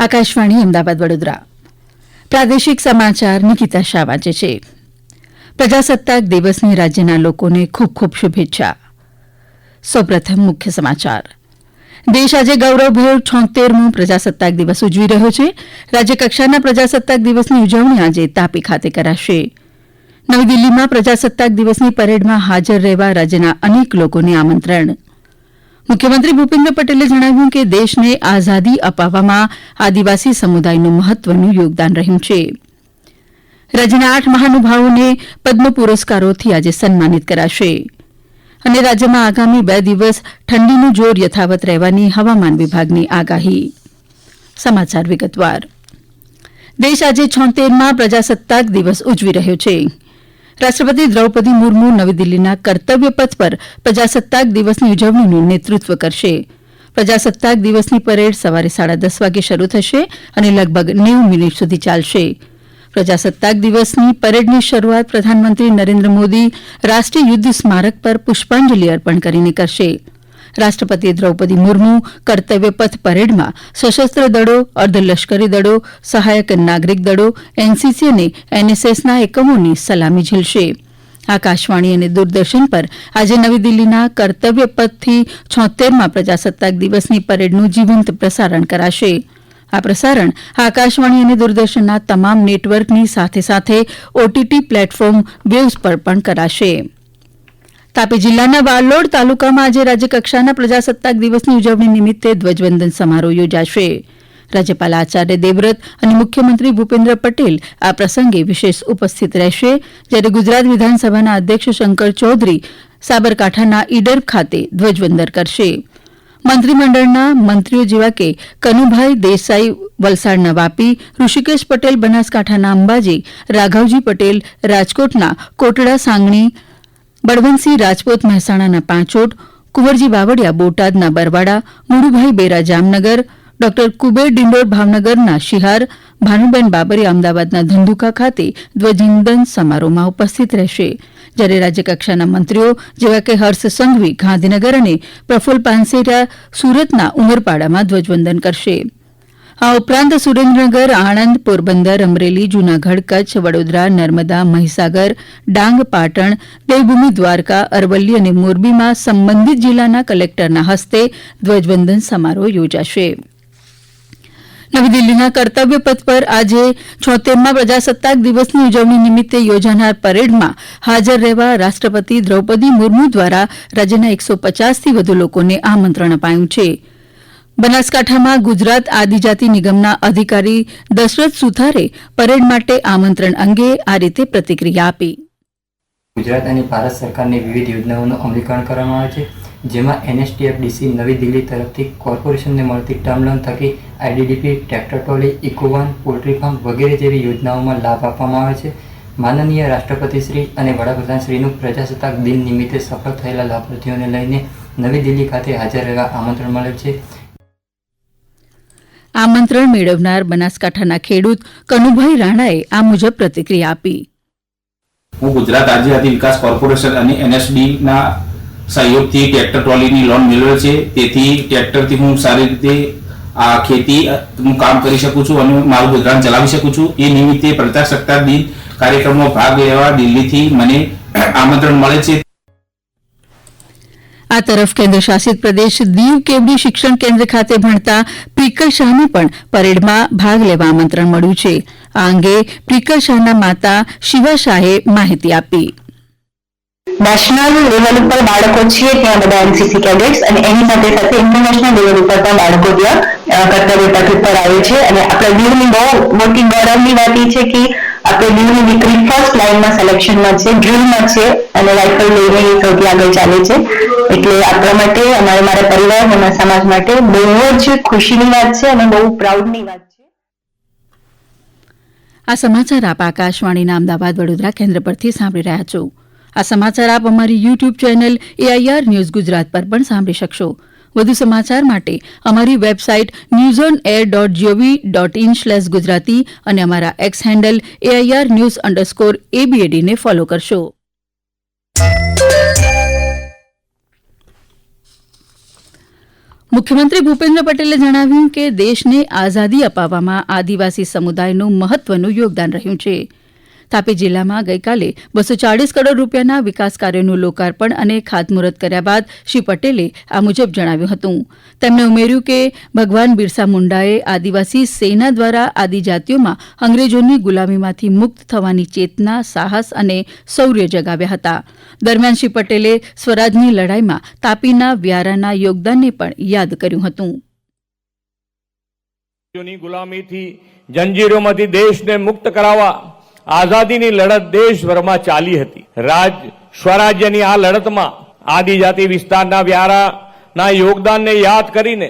આકાશવાણી અમદાવાદ વડોદરા. પ્રાદેશિક સમાચાર નિકિતા શાહ વાંચે છે. પ્રજાસત્તાક દિવસની રાજ્યના લોકોને ખૂબ ખૂબ શુભેચ્છા. સૌપ્રથમ મુખ્ય સમાચાર. દેશ આજે ગૌરવભેર છોતેરમું પ્રજાસત્તાક દિવસ ઉજવી રહ્યો છે. રાજ્યકક્ષાના પ્રજાસત્તાક દિવસની ઉજવણી આજે તાપી ખાતે કરાશે. નવી દિલ્હીમાં પ્રજાસત્તાક દિવસની પરેડમાં હાજર રહેવા રાજ્યના અનેક લોકોને આમંત્રણ. મુખ્યમંત્રી ભૂપેન્દ્ર પટેલે જણાવ્યું કે દેશને આઝાદી અપાવવામાં આદિવાસી સમુદાયનું મહત્વનું યોગદાન રહ્યું છે. રાજ્યના આઠ મહાનુભાવોને પદ્મ પુરસ્કારોથી આજે સન્માનિત કરાશે. અને રાજ્યમાં આગામી બે દિવસ ઠંડીનું જોર યથાવત રહેવાની હવામાન વિભાગની આગાહી. સમાચાર વિગતવાર. દેશ આજે છોતેરમાં પ્રજાસત્તાક દિવસ ઉજવી રહ્યો છે. રાષ્ટ્રપતિ દ્રૌપદી મુર્મુ નવી દિલ્હીના કર્તવ્ય પથ પર પ્રજાસત્તાક દિવસની ઉજવણીનું નેતૃત્વ કરશે. પ્રજાસત્તાક દિવસની પરેડ સવારે સાડા દસ વાગે શરૂ થશે અને લગભગ નેવું મિનિટ સુધી ચાલશે. પ્રજાસત્તાક દિવસની પરેડની શરૂઆત પ્રધાનમંત્રી નરેન્દ્ર મોદી રાષ્ટ્રીય યુદ્ધ સ્મારક પર પુષ્પાંજલિ અર્પણ કરીને કરશે. રાષ્ટ્રપતિ દ્રૌપદી મુર્મુ કર્તવ્ય પથ પરેડમાં સશસ્ત્ર દળો, અર્ધલશ્કરી દળો, સહાયક નાગરિક દળો, એનસીસી અને એનએસએસના એકમોની સલામી ઝીલશે. આકાશવાણી અને દૂરદર્શન પર આજે નવી દિલ્હીના કર્તવ્ય પથથી છોતેરમાં પ્રજાસત્તાક દિવસની પરેડનું જીવંત પ્રસારણ કરાશે. આ પ્રસારણ આકાશવાણી અને દૂરદર્શનના તમામ નેટવર્કની સાથે સાથે ઓટીટી પ્લેટફોર્મ વેવ્સ પર પણ કરાશે. તાપી જિલ્લાના વાલોડ તાલુકામાં આજે રાજ્યકક્ષાના પ્રજાસત્તાક દિવસની ઉજવણી નિમિત્તે ધ્વજવંદન સમારોહ યોજાશે. રાજ્યપાલ આચાર્ય દેવવ્રત અને મુખ્યમંત્રી ભૂપેન્દ્ર પટેલ આ પ્રસંગે વિશેષ ઉપસ્થિત રહેશે. જ્યારે ગુજરાત વિધાનસભાના અધ્યક્ષ શંકર ચૌધરી સાબરકાંઠાના ઈડર ખાતે ધ્વજવંદન કરશે. મંત્રીમંડળના મંત્રીઓ જેવા કે કનુભાઈ દેસાઈ વલસાડના વાપી ઋષિકેશ પટેલ, બનાસકાંઠાના અંબાજી, રાઘવજી પટેલ, રાજકોટના કોટડા સાંગણી બળવંતસિંહ રાજપૂત મહેસાણાના પાંચોટ, કુંવરજી બાવળીયા બોટાદના બરવાડા મુળુભાઈ બેરા જામનગર, ડોક્ટર કુબેર ડિંડોર ભાવનગરના શિહાર, ભાનુબેન બાબરીયા અમદાવાદના ધંધુકા ખાતે ધ્વજવંદન સમારોહમાં ઉપસ્થિત રહેશે. જ્યારે રાજ્યકક્ષાના મંત્રીઓ જેવા કે હર્ષ સંઘવી ગાંધીનગર અને પ્રફુલ્લ પાનસેરિયા સુરતના ઉમરપાડામાં ધ્વજવંદન કરશે. આ ઉપરાંત સુરેન્દ્રનગર, આણંદ, પોરબંદર, અમરેલી, જૂનાગઢ, કચ્છ, વડોદરા, નર્મદા, મહીસાગર, ડાંગ, પાટણ, દેવભૂમિ, દ્વારકા, અરવલ્લી અને મોરબીમાં સંબંધિત જિલ્લાના કલેક્ટરના હસ્તે ધ્વજવંદન સમારોહ યોજાશે. નવી દિલ્હીના કર્તવ્ય પથ પર આજે છોતેરમાં પ્રજાસત્તાક દિવસની ઉજવણી નિમિત્તે યોજાનાર પરેડમાં હાજર રહેવા રાષ્ટ્રપતિ દ્રૌપદી મુર્મુ દ્વારા રાજ્યના એકસો પચાસથી વધુ લોકોને આમંત્રણ અપાયું છે. બનાસકાંઠામાં ગુજરાત આદિજાતિ નિગમના અધિકારી દશરથ સુથારે પરેડ માટે આમંત્રણ અંગે આ રીતે પ્રતિક્રિયા આપી. ગુજરાત અને ભારત સરકારની વિવિધ યોજનાઓનું અમલીકરણ કરવામાં આવે છે, જેમાં એનએસટીએફડીસી નવી દિલ્હી તરફથી કોર્પોરેશનને મળતી ટર્મ લોન થકી આઈડીડીપી, ટ્રેક્ટર ટ્રોલી, ઇકોવન, પોલ્ટ્રી ફાર્મ વગેરે જેવી યોજનાઓમાં લાભ આપવામાં આવે છે. માનનીય રાષ્ટ્રપતિશ્રી અને વડાપ્રધાનશ્રીનું પ્રજાસત્તાક દિન નિમિત્તે સફળ થયેલા લાભાર્થીઓને લઈને નવી દિલ્હી ખાતે હાજર રહેવા આમંત્રણ મળેલ છે. આમંત્રણ મેળવનાર બનાસકાંઠાના ખેડૂત કનુભાઈ રાણાએ આ મુજબ પ્રતિક્રિયા આપી. હું ગુજરાત આદિજાતિ વિકાસ કોર્પોરેશન અને એનએસડીના સહયોગથી ટ્રેક્ટર ટ્રોલીની લોન મેળવેલ છે. તેથી ટ્રેક્ટરથી હું સારી રીતે આ ખેતી હું કામ કરી શકું છું અને મારું ગુજરાન ચલાવી શકું છું. એ નિમિત્તે પ્રજાસત્તાક દિન કાર્યક્રમમાં ભાગ લેવા દિલ્હીથી મને આમંત્રણ મળે છે. આ તરફ કેન્દ્ર પ્રદેશ દીવ કેવડી શિક્ષણ કેન્દ્ર ખાતે ભણતા પ્રિકલ શાહને પણ પરેડમાં ભાગ લેવા આમંત્રણ મળ્યું છે. આ અંગે પ્રિકલ શાહના માતા શિવા શાહે માહિતી આપી. નેશનલ લેવલ ઉપર બાળકો છીએ ત્યાં બધા એનસીસી કેડેટ્સ અને એની સાથે સાથે ઇન્ટરનેશનલ લેવલ ઉપર પણ બાળકો ત્યાં કર્તવ્ય પથ ઉપર આવે છે. અને આપણા દીવની બહુ મોટી ગૌરવની વાત છે કે આપણે દીવની દીકરી ફર્સ્ટ લાઈનમાં સિલેક્શનમાં છે ડ્રીલમાં છે અને રાઇફલ લઈને સૌથી આગળ ચાલે છે. એટલે આપણા માટે, અમારા મારા પરિવાર અને સમાજ માટે બહુ જ ખુશીની વાત છે અને બહુ પ્રાઉડની વાત છે. આ સમાચાર આપ આકાશવાણીના અમદાવાદ વડોદરા કેન્દ્ર પરથી સાંભળી રહ્યા છો. આ સમાચાર આપ અમારી YouTube channel AIR news Gujarat પર પણ સાંભળી શકશો. વધુ સમાચાર માટે અમારી website news on air dot GOV dot in slash Gujarati અને અમારા X handle AIR news underscore એબીએડીને follow કરશો. મુખ્યમંત્રી ભૂપેન્દ્ર પટેલે જણાવ્યું કે દેશને આઝાદી અપાવવામાં આદિવાસી સમુદાયનું મહત્વનું યોગદાન રહ્યું છે. તાપી જિલ્લામાં ગઈકાલે બસો ચાળીસ કરોડ રૂપિયાના વિકાસ કાર્યોનું લોકાર્પણ અને ખાતમુહૂર્ત કર્યા બાદ શ્રી પટેલે આ મુજબ જણાવ્યું હતું. તેમણે ઉમેર્યું કે ભગવાન બિરસા મુંડાએ આદિવાસી સેના દ્વારા આદિજાતિઓમાં અંગ્રેજોની ગુલામીમાંથી મુક્ત થવાની ચેતના, સાહસ અને શૌર્ય જગાવ્યા હતા. દરમિયાન શ્રી પટેલે સ્વરાજની લડાઈમાં તાપીના વ્યારાના યોગદાનને પણ યાદ કર્યું હતું. ગુલામીથી જંજીરોમાંથી દેશને મુક્ત કરાવવા આઝાદીની લડત દેશભરમાં ચાલી હતી. રાજ, સ્વરાજ્યની આ લડતમાં આદિજાતિ વિસ્તારના વ્યારાના યોગદાનને યાદ કરીને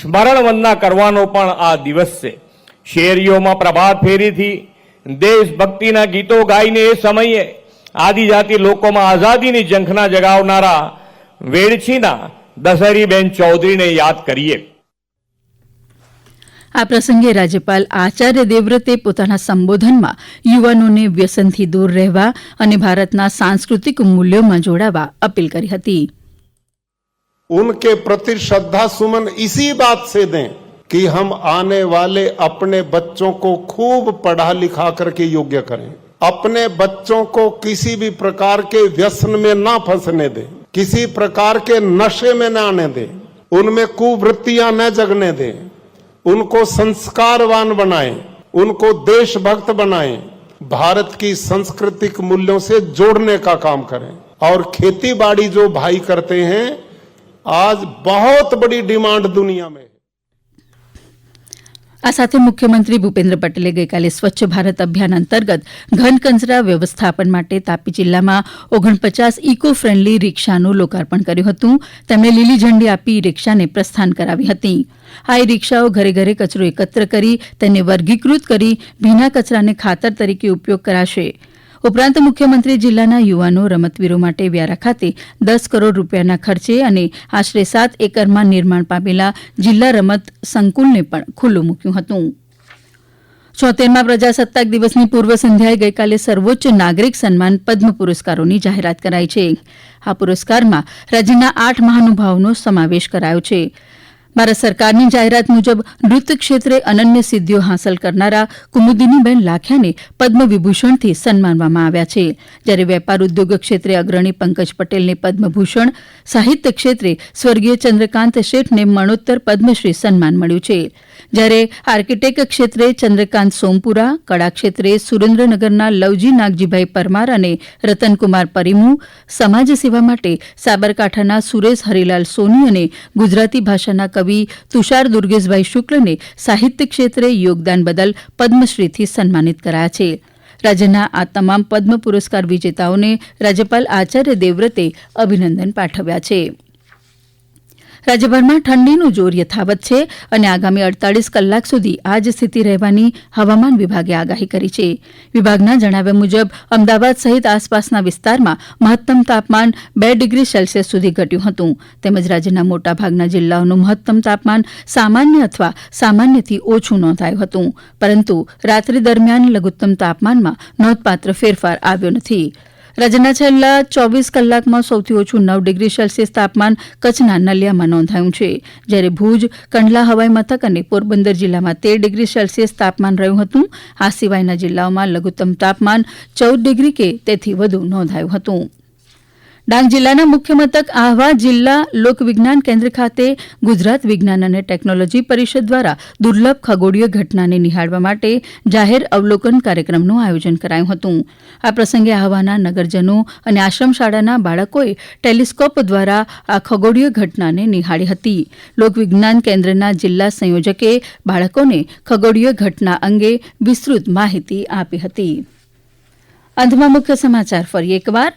સ્મરણ વંદના કરવાનો પણ આ દિવસ છે. શેરીઓમાં પ્રભાત ફેરીથી દેશભક્તિના ગીતો ગાઈને એ સમયે આદિજાતિ લોકોમાં આઝાદીની ઝંખના જગાવનારા વેડછીના દશહરીબેન ચૌધરીને યાદ કરીએ. આ પ્રસંગે રાજ્યપાલ આચાર્ય દેવવ્રતે પોતાના સંબોધનમાં યુવાનોને વ્યસનથી દૂર રહેવા અને ભારતના સાંસ્કૃતિક મૂલ્યોમાં જોડાવા અપીલ કરી હતી उनके प्रति श्रद्धा सुमन इसी बात से दें कि हम आने वाले अपने बच्चों को खूब पढ़ा लिखा करके योग्य करें अपने बच्चों को किसी भी प्रकार के व्यसन में ना फंसने दें किसी प्रकार के नशे में न आने दें उनमें कुवृत्तियां न जगने दें उनको संस्कारवान बनाएँ, उनको देशभक्त बनाएँ, भारत की सांस्कृतिक मूल्यों से जोड़ने का काम करें। और खेती बाड़ी जो भाई करते हैं, आज बहुत बड़ी डिमांड दुनिया में આ સાથે મુખ્યમંત્રી ભૂપેન્દ્ર પટેલે ગઈકાલે સ્વચ્છ ભારત અભિયાન અંતર્ગત ઘન કચરા વ્યવસ્થાપન માટે તાપી જિલ્લામાં ઓગણપચાસ ઇકો ફ્રેન્ડલી રિક્ષાનું લોકાર્પણ કર્યું હતું. તેમણે લીલી ઝંડી આપી રિક્ષાને પ્રસ્થાન કરાવી હતી. આ ઇ રિક્ષાઓ ઘરે ઘરે કચરો એકત્ર કરી તેને વર્ગીકૃત કરી ભીના કચરાને ખાતર તરીકે ઉપયોગ કરાશે. ઉપરાંત મુખ્યમંત્રીએ જિલ્લાના યુવાનો, રમતવીરો માટે વ્યારા ખાતે દસ કરોડ રૂપિયાના ખર્ચે અને આશરે સાત એકરમાં નિર્માણ પામેલા જિલ્લા રમત સંકુલને પણ ખુલ્લું મૂક્યું હતું. છોતેરમાં પ્રજાસત્તાક દિવસની પૂર્વ સંધ્યાએ ગઈકાલે સર્વોચ્ચ નાગરિક સન્માન પદ્મ પુરસ્કારોની જાહેરાત કરાઈ છે. આ પુરસ્કારમાં રાજ્યના આઠ મહાનુભાવોનો સમાવેશ કરાયો છે. ભારત સરકારની જાહેરાત મુજબ નૃત્ય ક્ષેત્રે અનન્ય સિદ્ધિઓ હાંસલ કરનારા કુમુદિનીબેન લાખિયાને પદ્મ વિભૂષણથી સન્માનવામાં આવ્યા છે. જ્યારે વેપાર ઉદ્યોગ ક્ષેત્રે અગ્રણી પંકજ પટેલને પદ્મભૂષણ, સાહિત્ય ક્ષેત્રે સ્વર્ગીય ચંદ્રકાંત શેઠને મરણોત્તર પદ્મશ્રી સન્માન મળ્યું છે. જ્યારે આર્કિટેક્ટ ક્ષેત્રે ચંદ્રકાંત સોમપુરા, કળા ક્ષેત્રે સુરેન્દ્રનગરના લવજી નાગજીભાઈ પરમાર અને રતનકુમાર પરિમુ સમાજ સેવા માટે સાબરકાંઠાના સુરેશ હરિલાલ સોની અને ગુજરાતી ભાષાના કવિ તુષાર દુર્ગેશભાઈ શુક્લને સાહિત્ય ક્ષેત્રે યોગદાન બદલ પદ્મશ્રીથી સન્માનિત કરાયા છે. રાજ્યના આ તમામ પદ્મ પુરસ્કાર વિજેતાઓને રાજ્યપાલ આચાર્ય દેવવ્રતે અભિનંદન પાઠવ્યા છે. રાજ્યભરમાં ઠંડીનું જોર યથાવત છે અને આગામી અડતાલીસ કલાક સુધી આ જ સ્થિતિ રહેવાની હવામાન વિભાગે આગાહી કરી છે. વિભાગના જણાવ્યા મુજબ, અમદાવાદ સહિત આસપાસના વિસ્તારમાં મહત્તમ તાપમાન બે ડિગ્રી સેલ્સિયસ સુધી ઘટ્યું હતું. તેમજ રાજ્યના મોટાભાગના જિલ્લાઓનું મહત્તમ તાપમાન સામાન્ય અથવા સામાન્યથી ઓછું નોંધાયું હતું. પરંતુ રાત્રિ દરમિયાન લઘુત્તમ તાપમાનમાં નોંધપાત્ર ફેરફાર આવ્યો નથી. રાજ્યના છેલ્લા ચોવીસ કલાકમાં સૌથી ઓછું નવ ડિગ્રી સેલ્સિયસ તાપમાન કચ્છના નલિયામાં નોંધાયું છે. જ્યારે ભુજ, કંડલા, હવાઈ મથક અને પોરબંદર જિલ્લામાં તેર ડિગ્રી સેલ્સિયસ તાપમાન રહ્યું હતું. આ સિવાયના જિલ્લાઓમાં લઘુત્તમ તાપમાન ચૌદ ડિગ્રી કે તેથી વધુ નોંધાયું હતું. ડાંગ જિલ્લાના મુખ્ય મથક આહવા જિલ્લા લોકવિજ્ઞાન કેન્દ્ર ખાતે ગુજરાત વિજ્ઞાન અને ટેકનોલોજી પરિષદ દ્વારા દુર્લભ ખગોળીય ઘટનાને નિહાળવા માટે જાહેર અવલોકન કાર્યક્રમનું આયોજન કરાયું હતું. આ પ્રસંગે આહવાના નગરજનો અને આશ્રમ શાળાના બાળકોએ ટેલિસ્કોપ દ્વારા આ ખગોળીય ઘટનાને નિહાળી હતી. લોકવિજ્ઞાન કેન્દ્રના જિલ્લા સંયોજકે બાળકોને ખગોળીય ઘટના અંગે વિસ્તૃત માહિતી આપી હતી. અંતમાં મુખ્ય સમાચાર ફરી એકવાર.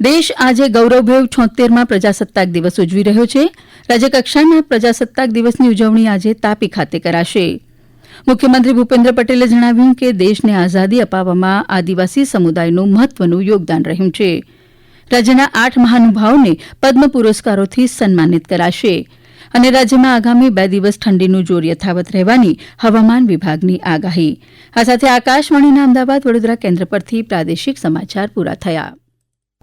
દેશ આજે ગૌરવભેર છોતેરમાં પ્રજાસત્તાક દિવસ ઉજવી રહ્યો છે. રાજ્યકક્ષાના પ્રજાસત્તાક દિવસની ઉજવણી આજે તાપી ખાતે કરાશે. મુખ્યમંત્રી ભૂપેન્દ્ર પટેલે જણાવ્યું કે દેશને આઝાદી અપાવવામાં આદિવાસી સમુદાયનું મહત્વનું યોગદાન રહ્યું છે. રાજ્યના આઠ મહાનુભાવોને પદ્મ પુરસ્કારોથી સન્માનિત કરાશે અને રાજ્યમાં આગામી બે દિવસ ઠંડીનું જોર યથાવત રહેવાની હવામાન વિભાગની આગાહી. આ સાથે આકાશવાણીના અમદાવાદ વડોદરા કેન્દ્ર પરથી પ્રાદેશિક સમાચાર પૂરા થયા.